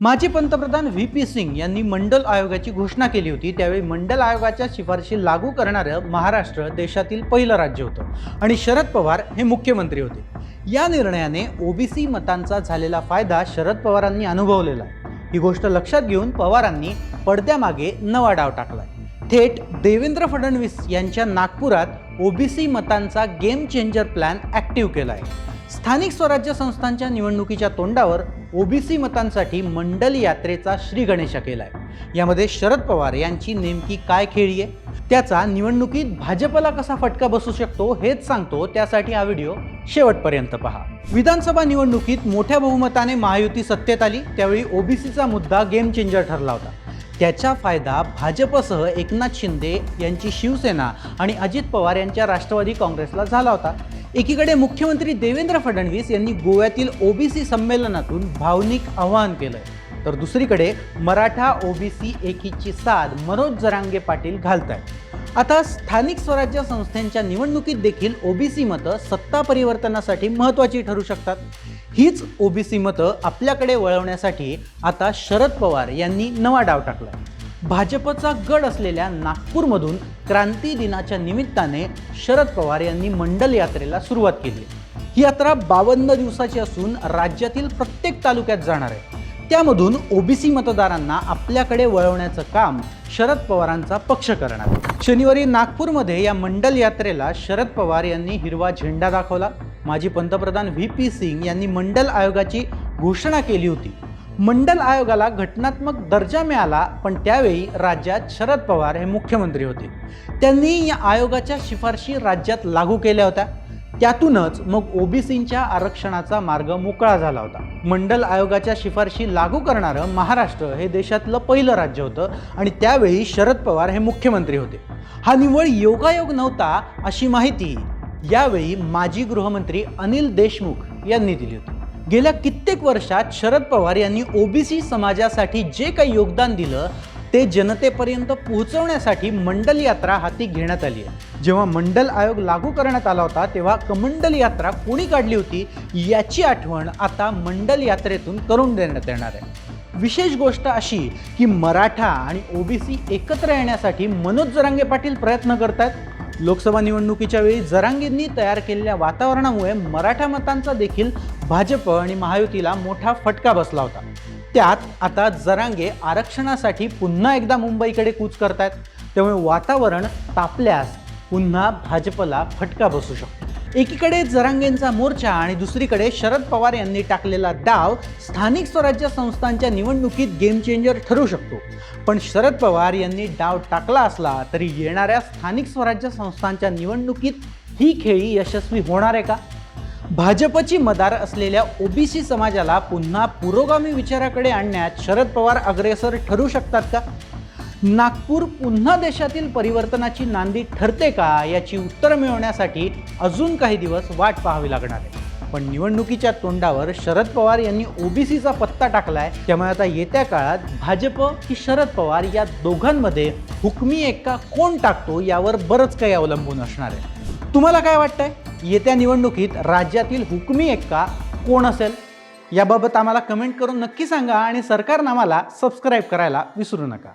माजी पंतप्रधान V P Singh यांनी मंडल आयोगाची घोषणा केली होती. त्यावेळी मंडल आयोगाच्या शिफारशी लागू करणारं महाराष्ट्र देशातील पहिलं राज्य होतं आणि शरद पवार हे मुख्यमंत्री होते. या निर्णयाने ओबीसी मतांचा झालेला फायदा शरद पवारांनी अनुभवलेला आहे. ही गोष्ट लक्षात घेऊन पवारांनी पडद्यामागे नवा डाव टाकलाय. थेट देवेंद्र फडणवीस यांच्या नागपुरात ओबीसी मतांचा गेम चेंजर प्लॅन ॲक्टिव्ह केला आहे स्थानिक स्वराज्य संस्थांच्या निवडणुकीच्या तोंडावर ओबीसी मतांसाठी मंडल यात्रेचा श्रीगणेश केला आहे. यामध्ये शरद पवार यांची नेमकी काय खेळी आहे? त्याचा निवडणुकीत भाजपला कसा फटका बसू शकतो हेच सांगतो त्यासाठी हा व्हिडिओ शेवटपर्यंत पहा. विधानसभा निवडणुकीत मोठ्या बहुमताने महायुती सत्तेत आली त्यावेळी ओबीसीचा मुद्दा गेम चेंजर ठरला होता. त्याचा फायदा भाजपसह एकनाथ शिंदे यांची शिवसेना आणि अजित पवार यांच्या राष्ट्रवादी काँग्रेसला झाला होता. एकीकडे मुख्यमंत्री देवेंद्र फडणवीस यांनी गोव्यातील ओबीसी संमेलनातून भावनिक आवाहन केलंय. तर दुसरीकडे मराठा ओबीसी एकीची साथ मनोज जरांगे पाटील घालत आहेत आता स्थानिक स्वराज्य संस्थांच्या निवडणुकीत देखील ओबीसी मतं सत्ता परिवर्तनासाठी महत्त्वाची ठरू शकतात. हीच ओबीसी मतं आपल्याकडे वळवण्यासाठी आता शरद पवार यांनी नवा डाव टाकला भाजपचा गड असलेल्या नागपूरमधून क्रांती दिनाच्या निमित्ताने शरद पवार यांनी मंडल यात्रेला सुरुवात केली. ही यात्रा बावन्न दिवसाची असून राज्यातील प्रत्येक तालुक्यात जाणार आहे. त्यामधून ओबीसी मतदारांना आपल्याकडे वळवण्याचं काम शरद पवारांचा पक्ष करणार शनिवारी नागपूरमध्ये या मंडल यात्रेला शरद पवार यांनी हिरवा झेंडा दाखवला. माजी पंतप्रधान व्ही पी सिंग यांनी मंडल आयोगाची घोषणा केली होती. मंडल आयोगाला घटनात्मक दर्जा मिळाला पण त्यावेळी राज्यात शरद पवार हे मुख्यमंत्री होते. त्यांनी या आयोगाच्या शिफारशी राज्यात लागू केल्या होत्या. त्यातूनच मग ओबीसींच्या आरक्षणाचा मार्ग मोकळा झाला होता. मंडल आयोगाच्या शिफारशी लागू करणारं महाराष्ट्र हे देशातलं पहिलं राज्य होतं आणि त्यावेळी शरद पवार हे मुख्यमंत्री होते. हा निव्वळ योगायोग नव्हता अशी माहिती यावेळी माजी गृहमंत्री अनिल देशमुख यांनी दिली होती. गेल्या कित्येक वर्षात शरद पवार यांनी ओबीसी समाजासाठी जे काही योगदान दिलं ते जनतेपर्यंत पोहोचवण्यासाठी मंडल यात्रा हाती घेण्यात आली आहे. जेव्हा मंडल आयोग लागू करण्यात आला होता तेव्हा कमंडल यात्रा कोणी काढली होती याची आठवण आता मंडल यात्रेतून करून देण्यात येणार आहे. विशेष गोष्ट अशी की मराठा आणि ओबीसी एकत्र येण्यासाठी मनोज जरांगे पाटील प्रयत्न करतात लोकसभा निवडणुकीच्या वेळी जरांगींनी तयार केलेल्या वातावरणामुळे मराठा मतांचा देखील भाजप आणि महायुतीला मोठा फटका बसला होता. त्यात आता जरांगे आरक्षणासाठी पुन्हा एकदा मुंबईकडे कूच करतायत. त्यामुळे वातावरण तापल्यास पुन्हा भाजपला फटका बसू शकतो. एकीकडे जरांगेंचा मोर्चा आणि दुसरीकडे शरद पवार यांनी टाकलेला डाव स्थानिक स्वराज्य संस्थांच्या निवडणुकीत गेम चेंजर ठरू शकतो. पण शरद पवार यांनी डाव टाकला असला तरी येणाऱ्या स्थानिक स्वराज्य संस्थांच्या निवडणुकीत ही खेळी यशस्वी होणार आहे का? भाजपची मदार असलेल्या ओबीसी समाजाला पुन्हा पुरोगामी विचाराकडे आणण्यात शरद पवार अग्रेसर ठरू शकतात का? नागपूर पुन्हा देशातील परिवर्तनाची नांदी ठरते का याची उत्तरं मिळवण्यासाठी अजून काही दिवस वाट पाहावी लागणार आहे. पण निवडणुकीच्या तोंडावर शरद पवार यांनी ओबीसीचा पत्ता टाकलाय. त्यामुळे आता येत्या काळात भाजप की शरद पवार या दोघांमध्ये हुकमी एक्का कोण टाकतो यावर बरंच काही अवलंबून असणार आहे. तुम्हाला काय वाटतंय? येत्या निवडणुकीत राज्यातील हुकमी एक्का कोण असेल? याबाबत आम्हाला कमेंट करून नक्की सांगा आणि सरकारनामाला सबस्क्राईब करायला विसरू नका.